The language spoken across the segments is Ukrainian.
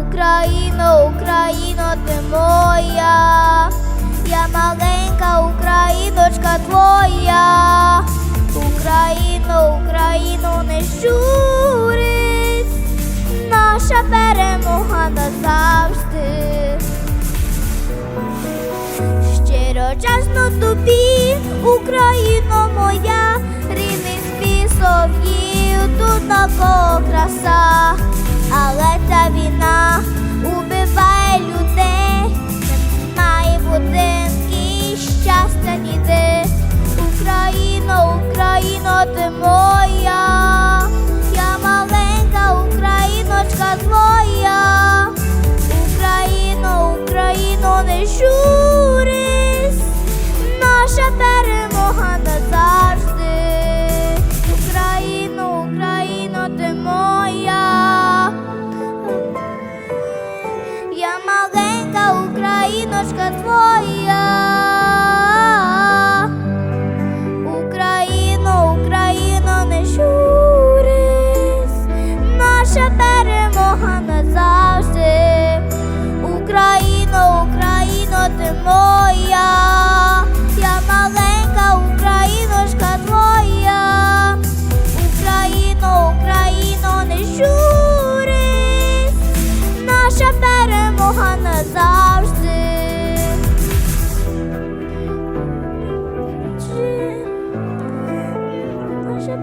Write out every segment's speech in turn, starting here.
Україно, Україно, ти моя, я маленька Україночка твоя, Україно, Україно, не щурись, наша перемога назавжди. Щиро чесно тобі, Україно моя, рідний спісов'їв, тут навколо краса, ти моя, я маленька Україночка твоя. Україно, Україно, не журись, наша перемога назавжди. Україно, Україно, ти моя. Я маленька Україночка твоя. кохана завжди. Чи може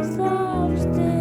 завжди.